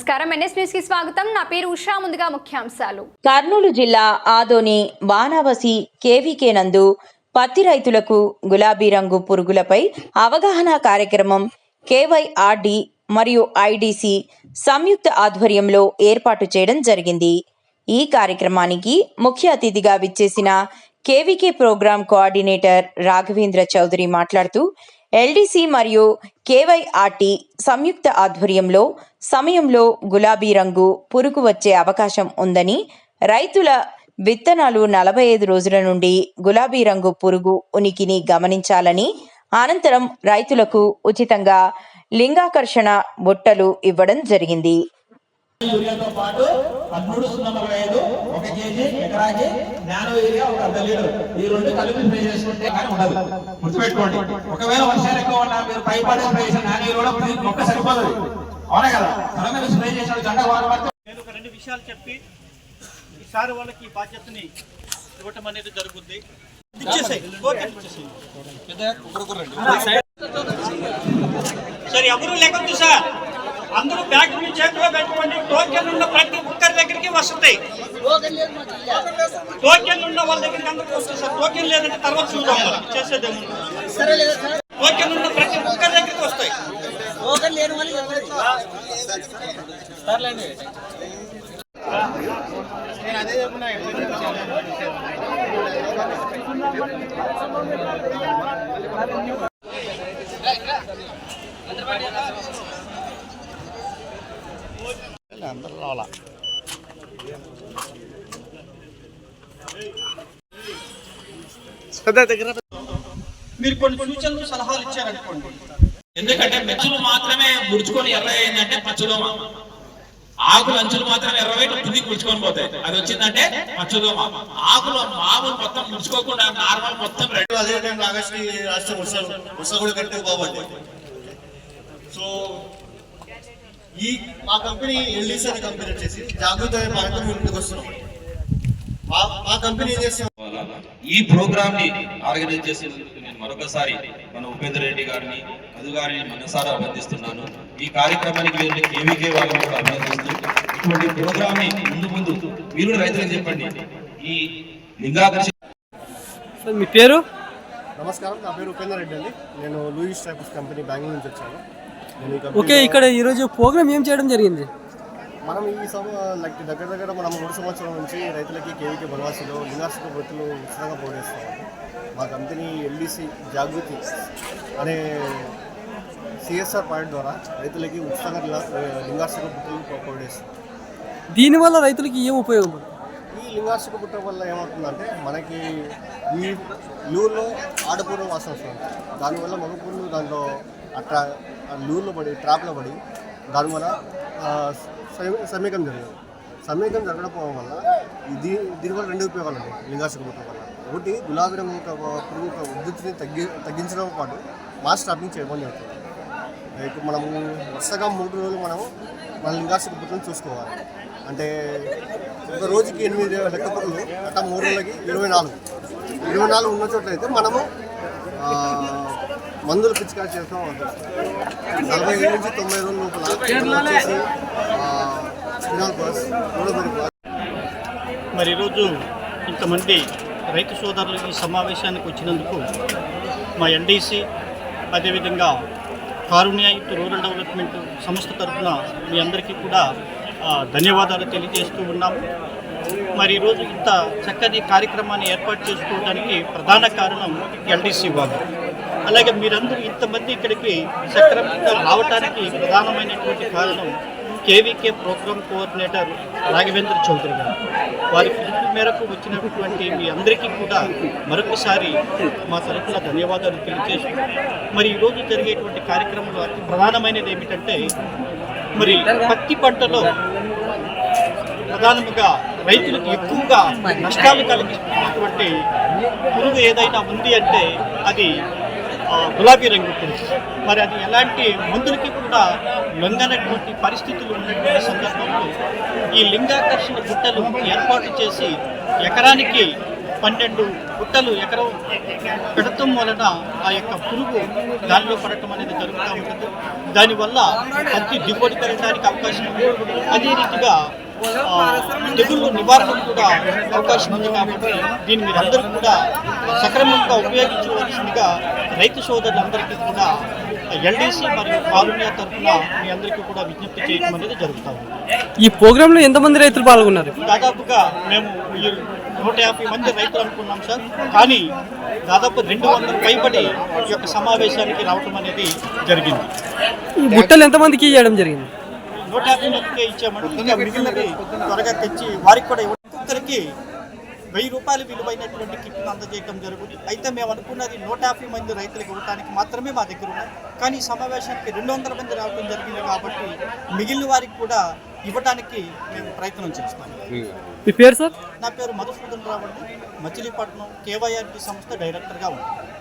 నమస్కారం. ఎన్ఎస్ న్యూస్కి స్వాగతం. నా పేరు ఉషా. ముందుగా ముఖ్యాంశాలు. కర్నూలు జిల్లా ఆదోని వానావసి కేవీకే నందు పత్తి రైతులకు గులాబీ రంగు పురుగులపై అవగాహన కార్యక్రమం కేవైఆర్డి మరియు ఐడిసి సంయుక్త ఆధ్వర్యంలో ఏర్పాటు చేయడం జరిగింది. ఈ కార్యక్రమానికి ముఖ్య అతిథిగా విచ్చేసిన KVK programme coordinator Raghavendra Chowdary మాట్లాడుతూ ఎల్డీసీ మరియు కేవైఆర్టీ సంయుక్త ఆధ్వర్యంలో సమయంలో గులాబీ రంగు పురుగు వచ్చే అవకాశం ఉందని రైతుల విత్తనాలు నలభై ఐదు రోజుల నుండి గులాబీ రంగు పురుగు ఉనికిని గమనించాలని అనంతరం రైతులకు ఉచితంగా లింగాకర్షణ బుట్టలు ఇవ్వడం జరిగింది. యూరియాతో పాటు పదమూడు సున్నా నలభై ఐదు ఒక కేజీ ఎకరాకి నానో యూరియా ఒక అర్ధ లీటర్. ఈ రెండు కలిపి స్ప్రే చేసుకుంటే కానీ ఉండదు. గుర్తుపెట్టుకోండి. ఒకవేళ వర్షాలు ఎక్కువ ఉన్నా మీరు పై పడే స్ప్రే చేసిన నానో యూరియా కూడా మొక్క సరిపోదు అవునా కదా? అలా మీరు స్ప్రే చేసిన జెండా వారం పడితే నేను ఒక రెండు విషయాలు చెప్పి ఈసారి వాళ్ళకి ఈ బాధ్యతని ఇవ్వటం అనేది జరుగుద్ది. సరే ఎవరు లేకొద్దు సార్ అందరూ బ్యాగ్ మీ చేతిలో పెట్టుకోండి. టోకెన్ ఉన్న ప్రతి ఒక్కరి దగ్గరికి వస్తాయి టోకెన్ ఉన్న వాళ్ళ దగ్గరికి అందరికి వస్తుంది సార్. టోకెన్ లేదంటే తర్వాత చూద్దాం మనం. టోకెన్ ఉన్న ప్రతి ఒక్కరి దగ్గరికి వస్తాయి. మీరు కొన్ని సూచనలు సలహాలు ఇచ్చారనుకోండి. ఎందుకంటే మెచ్చులు మాత్రమే ముడుచుకొని ఎర్ర అయిందంటే పచ్చదోమ. ఆకులు అంచులు మాత్రమే ఎర్రవై కిందికి ముడుచుకొని పోతాయి. అది వచ్చిందంటే పచ్చదోమ. ఆకులు మామూలు మొత్తం ముడుచుకోకుండా నార్మల్ మొత్తం రెడ్. అదే టైంలో ఆగస్టు రాష్ట్రం వర్షాలు. వర్షాలు కూడా సో ఈ మా కంపెనీ ఎల్డీసీ అనే కంపెనీ వచ్చేసి జాగృత అనే ముందుకు వస్తున్నాం. మా కంపెనీ ఏం చేస్తాం ఈ ప్రోగ్రామ్ని ఆర్గనైజ్ చేసేందుకు నేను మరొకసారి మన ఉపేంద్ర రెడ్డి గారిని మధు గారిని మనసారా అభినందిస్తున్నాను. ఈ కార్యక్రమానికి వెళ్ళిన కేవీకే వాళ్ళని కూడా అభినందిస్తూ ఇటువంటి ప్రోగ్రామ్ని ముందు ముందు మీరు కూడా రైతులకు చెప్పండి. ఈ లింగాకర్షణ సార్ మీ పేరు? నమస్కారం నా పేరు ఉపేందర్ రెడ్డి అండి. నేను లూయిస్ టైప్స్ కంపెనీ బెంగళూరు నుంచి వచ్చాను. ఓకే ఇక్కడ ఈరోజు ప్రోగ్రామ్ ఏం చేయడం జరిగింది? మనం ఈ సమ లైక్ దగ్గర దగ్గర మనం మూడు సంవత్సరాల నుంచి రైతులకి కేవీకే బనవాసిలో లింగాసుక బొత్తులు ఉచితంగా పోడేస్తాం మా కంపెనీ ఎల్డీసీ జాగృతి అనే సిఎస్ఆర్ పాయింట్ ద్వారా రైతులకి ఉచితంగా లింగా- లింగాసుక బుట్టలు పోడేస్తాం దీనివల్ల రైతులకి ఏం ఉపయోగం? ఈ లింగాసుక బుట్ట వల్ల ఏమవుతుందంటే మనకి ఈ లూలో ఆడపూర్వ వాసన వస్తుంది. దానివల్ల మగపూర్లు దాంట్లో అట్లా లూర్లో పడి ట్రాప్లో పడి దానివల్ల సమ- సమీకం జరిగింది. సమీకం జరగకపోవడం వల్ల ఇది దీనివల్ల రెండు ఉపయోగాలు ఉన్నాయి లింగాసుక బుట్ట వల్ల. ఒకటి గులాబీ రంగు యొక్క పురుగు ఉద్ధృతిని తగ్గి తగ్గించడంతో పాటు మాస్ ట్రాపింగ్ చేయడం జరుగుతుంది లైక్ మనము వరుసగా మూడు రోజులు మనము మన లింగాసుక బుట్టను చూసుకోవాలి. అంటే ఒక రోజుకి ఎనిమిది లెక్క పనులు అట్లా మూడు రోజులకి ఇరవై నాలుగు. ఇరవై నాలుగు ఉన్న చోట్ల అయితే మనము మందులు పిచికారి చేస్తాం నలభై ఏడు నుంచి తొంభై రోజుల లోపల వచ్చేసి మరి ఈరోజు ఇంతమంది రైతు సోదరులు ఈ సమావేశానికి వచ్చినందుకు మా ఎన్డీసీ అదేవిధంగా కారుణ్య యూత్ రూరల్ డెవలప్మెంట్ సంస్థ తరఫున మీ అందరికీ కూడా ధన్యవాదాలు తెలియజేస్తూ ఉన్నాము. మరి ఈరోజు ఇంత చక్కని కార్యక్రమాన్ని ఏర్పాటు చేసుకోవడానికి ప్రధాన కారణం ఎల్డీసీ వాళ్ళు అలాగే మీరందరూ ఇంతమంది ఇక్కడికి సక్రమంగా రావడానికి ప్రధానమైనటువంటి కారణం KVK programme coordinator Raghavendra Chowdary garu. వారి పిలుపు మేరకు వచ్చినటువంటి మీ అందరికీ కూడా మరొకసారి మా తరఫున ధన్యవాదాలు తెలియజేసి మరి ఈరోజు జరిగేటువంటి కార్యక్రమంలో అతి ప్రధానమైనది ఏమిటంటే మరి పత్తి పంటలో ప్రధానముగా రైతులకు ఎక్కువగా నష్టాలు కలిగిస్తున్నటువంటి పురుగు ఏదైనా ఉంది అంటే అది గులాబీ రంగు పురుగు మరి అది ఎలాంటి మందులకి కూడా లొంగనటువంటి పరిస్థితులు ఉన్నటువంటి సందర్భంలో ఈ లింగాకర్షణ గుట్టలు ఏర్పాటు చేసి ఎకరానికి పన్నెండు గుట్టలు ఎకరం పెడతం వలన ఆ యొక్క పురుగు దానిలో పడటం అనేది జరుగుతూ ఉంటుంది. దానివల్ల పత్తి దిగుబడి పెరగడానికి అవకాశం అదే రీతిగా తెగుళ్ళు నివారణకు కూడా అవకాశం ఉంది కాబట్టి దీన్ని మీరందరూ కూడా సక్రమంగా ఉపయోగించవలసిందిగా రైతు సోదరులందరికీ కూడా ఎల్డీసీ మరియు కాలున్య తరఫున మీ అందరికీ కూడా విజ్ఞప్తి చేయడం అనేది జరుగుతూ ఉంది. ఈ ప్రోగ్రాంలో ఎంతమంది రైతులు పాల్గొన్నారు? దాదాపుగా మేము నూట యాభై మంది రైతులు అనుకున్నాం సార్. కానీ దాదాపు రెండు వందల పైబడి ఈ యొక్క సమావేశానికి రావటం అనేది జరిగింది. ఈ బుట్టలు ఎంతమందికి ఇవ్వడం జరిగింది? నూట యాభై మందికే ఇచ్చామంటే ఇంకా మిగిలినది త్వరగా తెచ్చి వారికి కూడా ఒక్కొక్కరికి వెయ్యి రూపాయలు విలువైనటువంటి కిట్ను అందజేయడం జరుగుతుంది. అయితే మేము అనుకున్నది నూట యాభై మంది రైతులకు ఇవ్వడానికి మాత్రమే మా దగ్గర ఉన్నాయి కానీ ఈ సమావేశానికి రెండు వందల మంది రావడం జరిగింది కాబట్టి మిగిలిన వారికి కూడా ఇవ్వడానికి మేము ప్రయత్నం చేస్తాము మీ పేరు సార్? నా పేరు మధుసూదన్ రావు అండి. మచిలీపట్నం కేవైఆర్టీ సంస్థ డైరెక్టర్గా ఉన్నాను